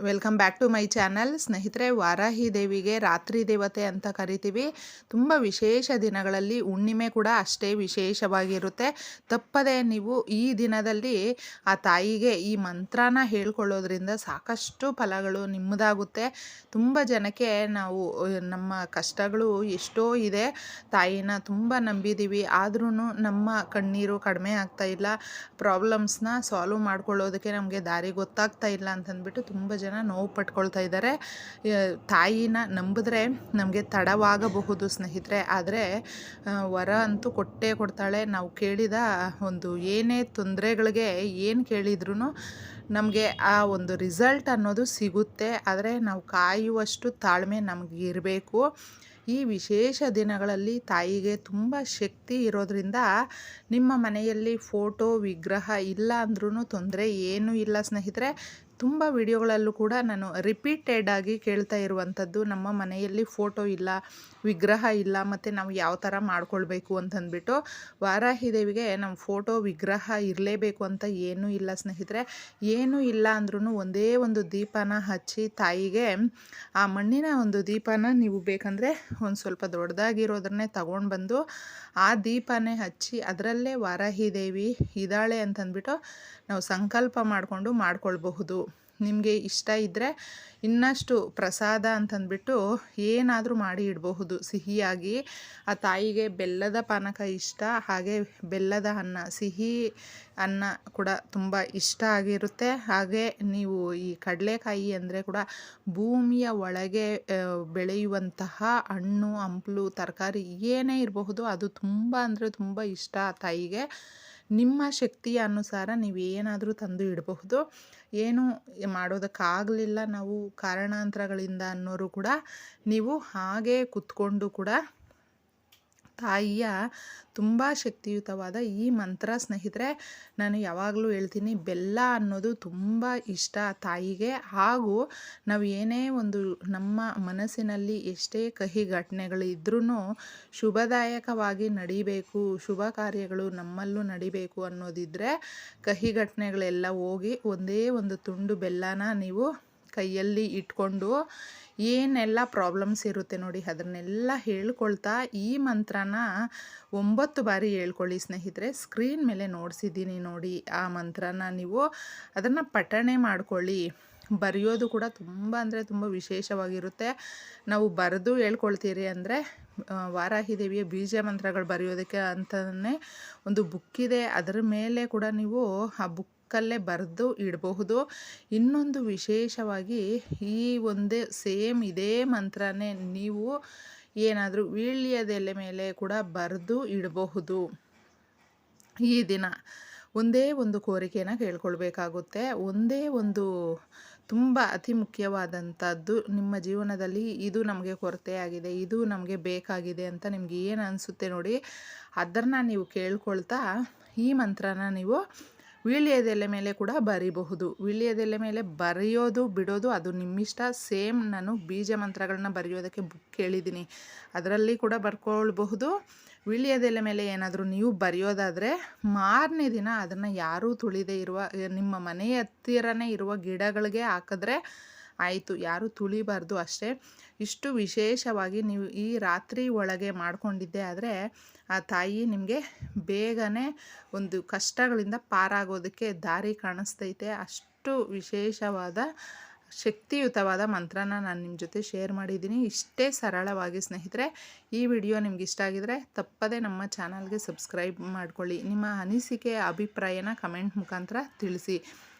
Welcome back to my channel. ಸ್ನೇಹಿತರೆ, ವಾರಾಹಿ ದೇವಿಗೆ ರಾತ್ರಿ ದೇವತೆ ಅಂತ ಕರಿತೀವಿ. ತುಂಬ ವಿಶೇಷ ದಿನಗಳಲ್ಲಿ ಹುಣ್ಣಿಮೆ ಕೂಡ ಅಷ್ಟೇ ವಿಶೇಷವಾಗಿರುತ್ತೆ. ತಪ್ಪದೆ ನೀವು ಈ ದಿನದಲ್ಲಿ ಆ ತಾಯಿಗೆ ಈ ಮಂತ್ರನ ಹೇಳ್ಕೊಳ್ಳೋದ್ರಿಂದ ಸಾಕಷ್ಟು ಫಲಗಳು ನಿಮ್ಮದಾಗುತ್ತೆ. ತುಂಬ ಜನಕ್ಕೆ ನಾವು, ನಮ್ಮ ಕಷ್ಟಗಳು ಎಷ್ಟೋ ಇದೆ. ತಾಯಿನ ತುಂಬ ನಂಬಿದ್ದೀವಿ. ಆದ್ರೂ ನಮ್ಮ ಕಣ್ಣೀರು ಕಡಿಮೆ ಆಗ್ತಾ ಇಲ್ಲ. ಪ್ರಾಬ್ಲಮ್ಸ್ನ ಸಾಲ್ವ್ ಮಾಡ್ಕೊಳ್ಳೋದಕ್ಕೆ ನಮಗೆ ದಾರಿ ಗೊತ್ತಾಗ್ತಾ ಇಲ್ಲ ಅಂತಂದ್ಬಿಟ್ಟು ತುಂಬ ಜನ ನೋವು ಪಟ್ಕೊಳ್ತಾ ಇದ್ದಾರೆ. ತಾಯಿನ ನಂಬಿದ್ರೆ ನಮಗೆ ತಡವಾಗಬಹುದು ಸ್ನೇಹಿತರೆ. ಆದರೆ ವರ ಅಂತೂ ಕೊಟ್ಟೇ ಕೊಡ್ತಾಳೆ. ನಾವು ಕೇಳಿದ ಒಂದು ಏನೇ ತೊಂದರೆಗಳಿಗೆ ಏನು ಕೇಳಿದ್ರು ನಮಗೆ ಆ ಒಂದು ರಿಸಲ್ಟ್ ಅನ್ನೋದು ಸಿಗುತ್ತೆ. ಆದರೆ, ನಾವು ಕಾಯುವಷ್ಟು ತಾಳ್ಮೆ ನಮಗೆ ಇರಬೇಕು. ಈ ವಿಶೇಷ ದಿನಗಳಲ್ಲಿ ತಾಯಿಗೆ ತುಂಬ ಶಕ್ತಿ ಇರೋದ್ರಿಂದ ನಿಮ್ಮ ಮನೆಯಲ್ಲಿ ಫೋಟೋ, ವಿಗ್ರಹ ಇಲ್ಲ ಅಂದ್ರೂ ತೊಂದರೆ ಏನೂ ಇಲ್ಲ ಸ್ನೇಹಿತರೆ. ತುಂಬ ವಿಡಿಯೋಗಳಲ್ಲೂ ಕೂಡ ನಾನು ರಿಪೀಟೆಡ್ ಆಗಿ ಕೇಳ್ತಾ ಇರುವಂಥದ್ದು, ನಮ್ಮ ಮನೆಯಲ್ಲಿ ಫೋಟೋ ಇಲ್ಲ, ವಿಗ್ರಹ ಇಲ್ಲ, ಮತ್ತು ನಾವು ಯಾವ ಥರ ಮಾಡ್ಕೊಳ್ಬೇಕು ಅಂತಂದ್ಬಿಟ್ಟು ವಾರಾಹಿ ದೇವಿಗೆ ನಮ್ಮ ಫೋಟೋ ವಿಗ್ರಹ ಇರಲೇಬೇಕು ಅಂತ ಏನೂ ಇಲ್ಲ ಸ್ನೇಹಿತರೆ. ಏನೂ ಇಲ್ಲ ಅಂದ್ರೂ ಒಂದೇ ಒಂದು ದೀಪನ ಹಚ್ಚಿ ತಾಯಿಗೆ ಆ ಮಣ್ಣಿನ ಒಂದು ದೀಪನ ನೀವು ಬೇಕಂದರೆ ಒಂದು ಸ್ವಲ್ಪ ದೊಡ್ಡದಾಗಿರೋದನ್ನೇ ತಗೊಂಡು ಬಂದು ಆ ದೀಪನೇ ಹಚ್ಚಿ ಅದರಲ್ಲೇ ವಾರಾಹಿ ದೇವಿ ಇದ್ದಾಳೆ ಅಂತಂದ್ಬಿಟ್ಟು ನಾವು ಸಂಕಲ್ಪ ಮಾಡಿಕೊಂಡು ಮಾಡ್ಕೊಳ್ಬಹುದು. ನಿಮಗೆ ಇಷ್ಟ ಇದ್ದರೆ ಇನ್ನಷ್ಟು ಪ್ರಸಾದ ಅಂತಂದ್ಬಿಟ್ಟು ಏನಾದರೂ ಮಾಡಿ ಇಡಬಹುದು. ಸಿಹಿಯಾಗಿ ಆ ತಾಯಿಗೆ ಬೆಲ್ಲದ ಪಾನಕ ಇಷ್ಟ, ಹಾಗೆ ಬೆಲ್ಲದ ಅನ್ನ, ಸಿಹಿ ಅನ್ನ ಕೂಡ ತುಂಬ ಇಷ್ಟ ಆಗಿರುತ್ತೆ. ಹಾಗೆ ನೀವು ಈ ಕಡಲೆಕಾಯಿ ಅಂದರೆ ಕೂಡ ಭೂಮಿಯ ಒಳಗೆ ಬೆಳೆಯುವಂತಹ ಹಣ್ಣು, ಹಂಪಲು, ತರಕಾರಿ ಏನೇ ಇರಬಹುದು, ಅದು ತುಂಬ ಅಂದರೆ ತುಂಬ ಇಷ್ಟ ಆ ತಾಯಿಗೆ. ನಿಮ್ಮ ಶಕ್ತಿಯ ಅನುಸಾರ ನೀವು ಏನಾದರೂ ತಂದು ಇಡಬಹುದು. ಏನು ಮಾಡೋದಕ್ಕಾಗಲಿಲ್ಲ ನಾವು ಕಾರಣಾಂತರಗಳಿಂದ ಅನ್ನೋರು ಕೂಡ ನೀವು ಹಾಗೆ ಕುತ್ಕೊಂಡು ಕೂಡ ತಾಯಿಯ ತುಂಬ ಶಕ್ತಿಯುತವಾದ ಈ ಮಂತ್ರ ಸ್ನೇಹಿತರೆ, ನಾನು ಯಾವಾಗಲೂ ಹೇಳ್ತೀನಿ ಬೆಲ್ಲ ಅನ್ನೋದು ತುಂಬ ಇಷ್ಟ ತಾಯಿಗೆ. ಹಾಗೂ ನಾವು ಏನೇ ಒಂದು ನಮ್ಮ ಮನಸ್ಸಿನಲ್ಲಿ ಎಷ್ಟೇ ಕಹಿ ಘಟನೆಗಳಿದ್ರೂ ಶುಭದಾಯಕವಾಗಿ ನಡಿಬೇಕು, ಶುಭ ಕಾರ್ಯಗಳು ನಮ್ಮಲ್ಲೂ ನಡಿಬೇಕು ಅನ್ನೋದಿದ್ದರೆ ಕಹಿ ಘಟನೆಗಳೆಲ್ಲ ಹೋಗಿ ಒಂದೇ ಒಂದು ತುಂಡು ಬೆಲ್ಲನ ನೀವು ಕೈಯಲ್ಲಿ ಇಟ್ಕೊಂಡು ಏನೆಲ್ಲ ಪ್ರಾಬ್ಲಮ್ಸ್ ಇರುತ್ತೆ ನೋಡಿ, ಅದನ್ನೆಲ್ಲ ಹೇಳ್ಕೊಳ್ತಾ ಈ ಮಂತ್ರನ ಒಂಬತ್ತು ಬಾರಿ ಹೇಳ್ಕೊಳ್ಳಿ ಸ್ನೇಹಿತರೆ. ಸ್ಕ್ರೀನ್ ಮೇಲೆ ನೋಡಿಸಿದ್ದೀನಿ ನೋಡಿ ಆ ಮಂತ್ರನ ನೀವು. ಅದನ್ನು ಪಠಣೆ ಮಾಡ್ಕೊಳ್ಳಿ. ಬರೆಯೋದು ಕೂಡ ತುಂಬ ಅಂದರೆ ತುಂಬ ವಿಶೇಷವಾಗಿರುತ್ತೆ. ನಾವು ಬರೆದು ಹೇಳ್ಕೊಳ್ತೀರಿ ಅಂದರೆ ವಾರಾಹಿದೇವಿಯ ಬೀಜ ಮಂತ್ರಗಳು ಬರೆಯೋದಕ್ಕೆ ಅಂತಲೇ ಒಂದು ಬುಕ್ಕಿದೆ ಅದರ ಮೇಲೆ ಕೂಡ ನೀವು ಆ ಬುಕ್ ಬುಕ್ಕಲ್ಲೇ ಬರೆದು ಇಡಬಹುದು. ಇನ್ನೊಂದು ವಿಶೇಷವಾಗಿ ಈ ಒಂದೇ ಸೇಮ್ ಇದೇ ಮಂತ್ರನೇ ನೀವು ಏನಾದರೂ ವೀಳ್ಯದೆಲೆ ಮೇಲೆ ಕೂಡ ಬರೆದು ಇಡಬಹುದು. ಈ ದಿನ ಒಂದೇ ಒಂದು ಕೋರಿಕೆಯನ್ನು ಕೇಳ್ಕೊಳ್ಬೇಕಾಗುತ್ತೆ. ಒಂದೇ ಒಂದು ತುಂಬ ಅತಿ ಮುಖ್ಯವಾದಂಥದ್ದು ನಿಮ್ಮ ಜೀವನದಲ್ಲಿ ಇದು ನಮಗೆ ಕೊರತೆಯಾಗಿದೆ, ಇದು ನಮಗೆ ಬೇಕಾಗಿದೆ ಅಂತ ನಿಮಗೆ ಏನು ಅನಿಸುತ್ತೆ ನೋಡಿ, ಅದನ್ನು ನೀವು ಕೇಳ್ಕೊಳ್ತಾ ಈ ಮಂತ್ರನ ನೀವು ವೀಳ್ಯದೆಲೆ ಮೇಲೆ ಕೂಡ ಬರೀಬಹುದು. ವೀಳ್ಯದೆಲೆ ಮೇಲೆ ಬರೆಯೋದು, ಬಿಡೋದು ಅದು ನಿಮ್ಮಿಷ್ಟ. ಸೇಮ್ ನಾನು ಬೀಜ ಮಂತ್ರಗಳನ್ನ ಬರೆಯೋದಕ್ಕೆ ಬುಕ್ ಕೇಳಿದ್ದೀನಿ. ಅದರಲ್ಲಿ ಕೂಡ ಬರ್ಕೊಳ್ಬಹುದು. ವೀಳ್ಯದೆಲೆ ಮೇಲೆ ಏನಾದರೂ ನೀವು ಬರೆಯೋದಾದರೆ ಮಾರನೇ ದಿನ ಅದನ್ನು ಯಾರೂ ತುಳಿದೇ ಇರುವ, ನಿಮ್ಮ ಮನೆಯ ಹತ್ತಿರನೇ ಇರುವ ಗಿಡಗಳಿಗೆ ಹಾಕಿದ್ರೆ ಆಯಿತು, ಯಾರೂ ತುಳಿಬಾರ್ದು ಅಷ್ಟೇ. ಇಷ್ಟು ವಿಶೇಷವಾಗಿ ನೀವು ಈ ರಾತ್ರಿ ಒಳಗೆ ಮಾಡಿಕೊಂಡಿದ್ದೆ ಆದರೆ, ಆ ತಾಯಿ ನಿಮಗೆ ಬೇಗನೆ ಒಂದು ಕಷ್ಟಗಳಿಂದ ಪಾರಾಗೋದಕ್ಕೆ ದಾರಿ ಕಾಣಿಸ್ತೈತೆ. ಅಷ್ಟು ವಿಶೇಷವಾದ, ಶಕ್ತಿಯುತವಾದ ಮಂತ್ರನ ನಾನು ನಿಮ್ಮ ಜೊತೆ ಶೇರ್ ಮಾಡಿದ್ದೀನಿ. ಇಷ್ಟೇ ಸರಳವಾಗಿ ಸ್ನೇಹಿತರೆ, ಈ ವಿಡಿಯೋ ನಿಮ್ಗೆ ಇಷ್ಟ ಆಗಿದರೆ ತಪ್ಪದೇ ನಮ್ಮ ಚಾನಲ್ಗೆ ಸಬ್ಸ್ಕ್ರೈಬ್ ಮಾಡ್ಕೊಳ್ಳಿ. ನಿಮ್ಮ ಅನಿಸಿಕೆ, ಅಭಿಪ್ರಾಯನ ಕಮೆಂಟ್ ಮುಖಾಂತರ ತಿಳಿಸಿ.